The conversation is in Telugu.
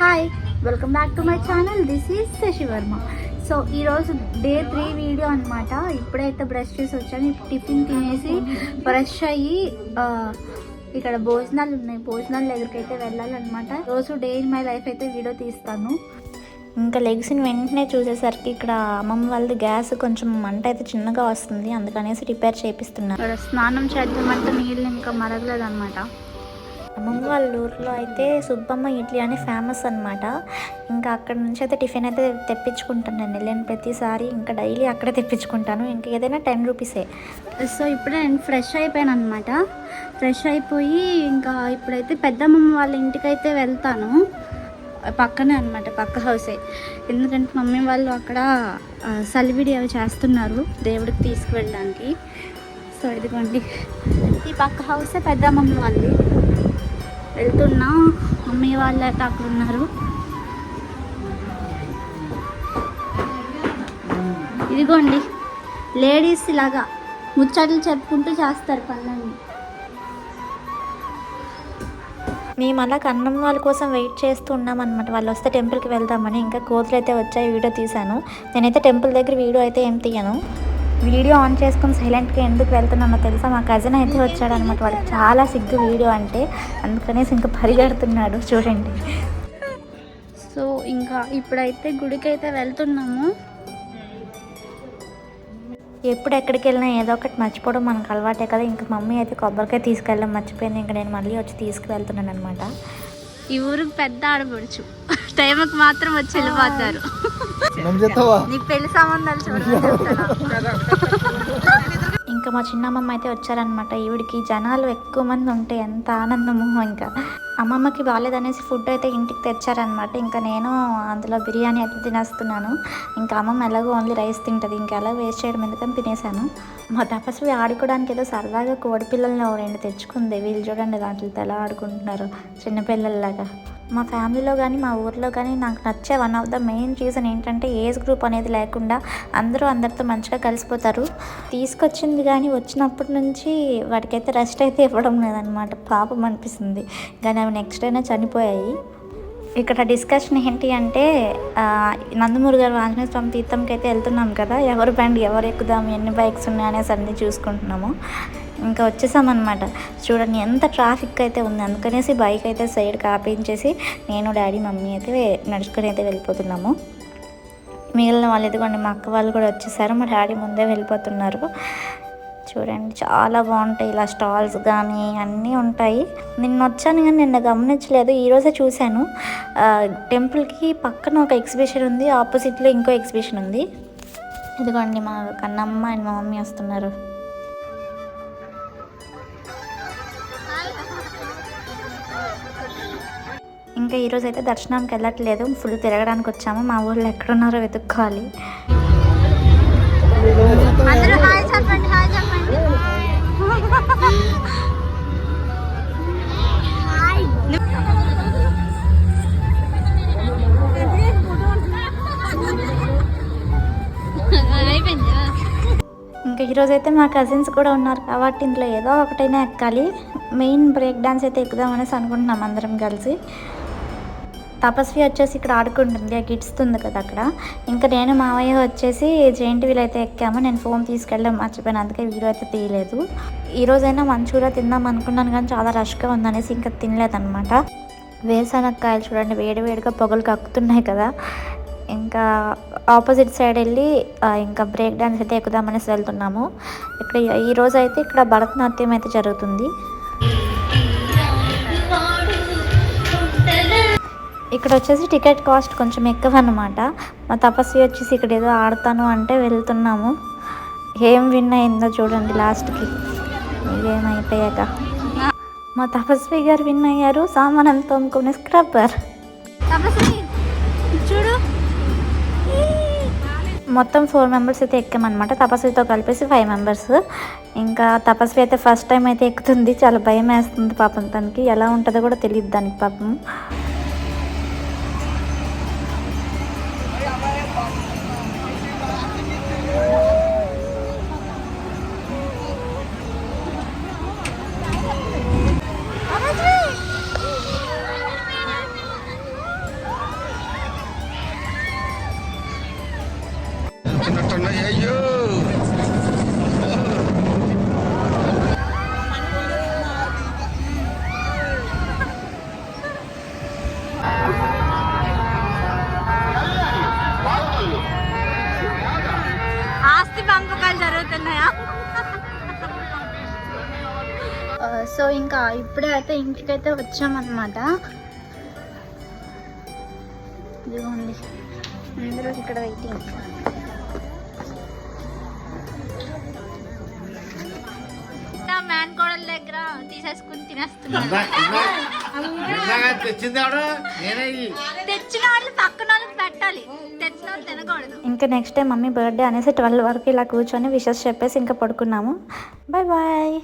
Hi welcome back to my channel this is Sasivarma so ఈరోజు డే త్రీ వీడియో అనమాట ఇప్పుడైతే బ్రష్ చేసి వచ్చాను. ఇప్పుడు టిఫిన్ తినేసి ఫ్రెష్ అయ్యి ఇక్కడ భోజనాలు ఉన్నాయి. భోజనాల దగ్గరికి అయితే వెళ్ళాలన్నమాట. రోజు డే ఇన్ మై లైఫ్ అయితే వీడియో తీస్తాను. ఇంకా లెగ్స్ని వెంటనే చూసేసరికి ఇక్కడ అమ్మమ్మ వాళ్ళది గ్యాస్ కొంచెం మంట అయితే చిన్నగా వస్తుంది. అందుకనేసి రిపేర్ చేపిస్తున్నా. ఇక్కడ స్నానం చేద్దామంటే నీళ్ళు ఇంకా మరగలేదు అనమాట అమ్మమ్మ వాళ్ళ ఊర్లో అయితే సుబ్బమ్మ ఇడ్లీ అని ఫేమస్ అనమాట ఇంకా అక్కడ నుంచి అయితే టిఫిన్ అయితే తెప్పించుకుంటాను నేను వెళ్ళిన ప్రతిసారి ఇంకా డైలీ అక్కడే తెప్పించుకుంటాను. ఇంకా ఏదైనా టెన్ రూపీసే. సో ఇప్పుడే నేను ఫ్రెష్ అయిపోయాను అనమాట ఫ్రెష్ అయిపోయి ఇంకా ఇప్పుడైతే పెద్దమ్మమ్మ వాళ్ళ ఇంటికైతే వెళ్తాను. పక్కనే అనమాట పక్క హౌసే. ఎందుకంటే మమ్మీ వాళ్ళు అక్కడ సలివిడి అవి చేస్తున్నారు దేవుడికి తీసుకువెళ్ళడానికి. సో ఇదిగోండి. ఈ పక్క హౌసే పెద్దమ్మమ్మ వాళ్ళది. వెళ్తున్నా. మమ్మీ వాళ్ళు అక్కడ ఉన్నారు. ఇదిగోండి. లేడీస్ ఇలాగా ముచ్చట్లు చెప్పుకుంటూ చేస్తారు పనులన్నీ. మేము అలా కన్నం వాళ్ళ కోసం వెయిట్ చేస్తూ ఉన్నాం అనమాట వాళ్ళు వస్తే టెంపుల్కి వెళ్దామని. ఇంకా కోతులు అయితే వచ్చాయి. వీడియో తీశాను. నేనైతే టెంపుల్ దగ్గర వీడియో అయితే ఏం తీయను. వీడియో ఆన్ చేసుకుని సైలెంట్గా ఎందుకు వెళ్తున్నానో తెలుసా? మా కజిన్ అయితే వచ్చాడనమాట. వాడికి చాలా సిగ్గు వీడియో అంటే. అందుకనేసి ఇంకా పరిగెడుతున్నాడు. చూడండి. సో ఇంకా ఇప్పుడైతే గుడికి అయితే వెళ్తున్నాము. ఎప్పుడు ఎక్కడికి వెళ్ళినా ఏదో ఒకటి మర్చిపోవడం మనకు అలవాటే కదా. ఇంకా మమ్మీ అయితే కొబ్బరికాయ తీసుకెళ్ళడం మర్చిపోయింది. ఇంకా నేను మళ్ళీ వచ్చి తీసుకువెళ్తున్నాను అనమాట ఈ ఊరికి పెద్ద ఆడపడుచు. టైంకి మాత్రం వచ్చి వెళ్ళిపోతారు. నీకు పెళ్ళి సంబంధాలు చూడాలి ఇంకా మా చిన్నమ్మమ్మ అయితే వచ్చారనమాట ఈవిడికి జనాలు ఎక్కువ మంది ఉంటే ఎంత ఆనందమో ఇంకా. అమ్మమ్మకి బాగాలేదనేసి ఫుడ్ అయితే ఇంటికి తెచ్చారనమాట ఇంకా నేను అందులో బిర్యానీ అయితే తినేస్తున్నాను. ఇంకా అమ్మమ్మ ఎలాగో ఓన్లీ రైస్ తింటుంది. ఇంకా ఎలా వేస్ట్ చేయడం ఎందుకని తినేసాను మా తపస్వి ఆడుకోవడానికి ఏదో సరదాగా కోడి పిల్లల్ని రెండు తెచ్చుకుంది. వీళ్ళు చూడండి దాంట్లో ఎలా ఆడుకుంటున్నారు. చిన్నపిల్లల్లాగా మా ఫ్యామిలీలో కానీ మా ఊర్లో కానీ నాకు నచ్చే one of the main reason ఏంటంటే ఏజ్ గ్రూప్ అనేది లేకుండా అందరూ అందరితో మంచిగా కలిసిపోతారు. తీసుకొచ్చింది కానీ వచ్చినప్పటి నుంచి వాటికైతే రెస్ట్ అయితే ఇవ్వడం లేదనమాట. పాపం అనిపిస్తుంది. కానీ అవి నెక్స్ట్ అయినా చనిపోయాయి. ఇక్కడ డిస్కషన్ ఏంటి అంటే నందమూరి గారు ఆంజనేయ స్వామి తీర్థంకి అయితే వెళ్తున్నాం కదా. ఎవరు బ్యాండ్ ఎవరు ఎక్కుదాం ఎన్ని బైక్స్ ఉన్నాయి అనేసి అన్ని చూసుకుంటున్నాము. ఇంకా వచ్చేసామన్నమాట. చూడండి ఎంత ట్రాఫిక్ అయితే ఉంది. అందుకనేసి బైక్ అయితే సైడ్ కాపించేసి నేను డాడీ మమ్మీ అయితే నడుచుకొని అయితే వెళ్ళిపోతున్నాము. మిగిలిన వాళ్ళు ఎదుగుండి మా అక్క వాళ్ళు కూడా వచ్చేసారు. మా డాడీ ముందే వెళ్ళిపోతున్నారు. చూడండి చాలా బాగుంటాయి ఇలా స్టాల్స్ కానీ అన్నీ ఉంటాయి. నిన్న వచ్చాను కానీ నిన్న గమనించలేదు. ఈరోజే చూశాను. టెంపుల్కి పక్కన ఒక ఎగ్జిబిషన్ ఉంది. ఆపోజిట్లో ఇంకో ఎగ్జిబిషన్ ఉంది. ఇదిగోండి మా కన్నమ్మ అండ్ మా మమ్మీ వస్తున్నారు. ఇంకా ఈరోజు అయితే దర్శనానికి వెళ్ళట్లేదు. ఫుల్ తిరగడానికి వచ్చాము. మా ఊళ్ళో ఎక్కడున్నారో వెతుక్కోవాలి. ఇంకా ఈరోజు అయితే మా కజిన్స్ కూడా ఉన్నారు కాబట్టి ఇందులో ఏదో ఒకటైనా ఎక్కాలి. మెయిన్ బ్రేక్ డాన్స్ అయితే ఎక్కుదామనేసి అనుకుంటున్నాం అందరం కలిసి. తపస్వి వచ్చేసి ఇక్కడ ఆడుకుంటుంది ఆ గిడ్స్తుంది కదా అక్కడ. ఇంకా నేను మావయ్య వచ్చేసి జెయింట్ వీల్ అయితే ఎక్కాము నేను ఫోన్ తీసుకెళ్ళడం మర్చిపోయాను అందుకే వీడియో అయితే తీయలేదు. ఈ రోజైనా మంచూరియా తిందాం అనుకున్నాను కానీ చాలా రష్గా ఉందనేసి ఇంకా తినలేదన్నమాట. వేరుశనక్కాయలు చూడండి వేడివేడిగా పొగలు కక్కుతున్నాయి కదా. ఇంకా ఆపోజిట్ సైడ్ వెళ్ళి ఇంకా బ్రేక్ డ్యాన్స్ అయితే ఎక్కుదామనేసి వెళ్తున్నాము. ఇక్కడ ఈ అయితే ఇక్కడ భరతనాట్యం అయితే జరుగుతుంది. ఇక్కడ వచ్చేసి టికెట్ కాస్ట్ కొంచెం ఎక్కువ అన్నమాట మా తపస్వి వచ్చేసి ఇక్కడ ఏదో ఆడతాను అంటే వెళ్తున్నాము. ఏం విన్ అయిందో చూడండి లాస్ట్కి. ఏమైపోయాక. మా తపస్వి గారు విన్ అయ్యారు. సామానం తోముకునే స్క్రబ్బర్. చూడు. మొత్తం ఫోర్ మెంబర్స్ అయితే ఎక్కామన్నమాట. తపస్వితో కలిపేసి ఫైవ్ మెంబర్స్. ఇంకా తపస్వి అయితే ఫస్ట్ టైం అయితే ఎక్కుతుంది. చాలా భయం వేస్తుంది పాపం తనకి. ఎలా ఉంటుందో కూడా తెలియదు దానికి పాపం. అయ్యో ఆస్తి పంపకాలు జరుగుతున్నాయా? సో ఇంకా ఇప్పుడే అయితే ఇంటికైతే వచ్చామన్నమాట. ఇదిగోండి. అందరూ ఇక్కడ వెయిటింగ్ దగ్గర తీసేసుకుని తినేస్తున్నారు తెచ్చింది. తెచ్చిన వాళ్ళు పక్కన వాళ్ళకి పెట్టాలి. తెచ్చిన వాళ్ళు తినకూడదు. ఇంకా నెక్స్ట్ డే మమ్మీ బర్త్డే అనేసి ట్వెల్వ్ వరకు ఇలా కూర్చొని విషెస్ చెప్పేసి ఇంకా పడుకున్నాము. Bye bye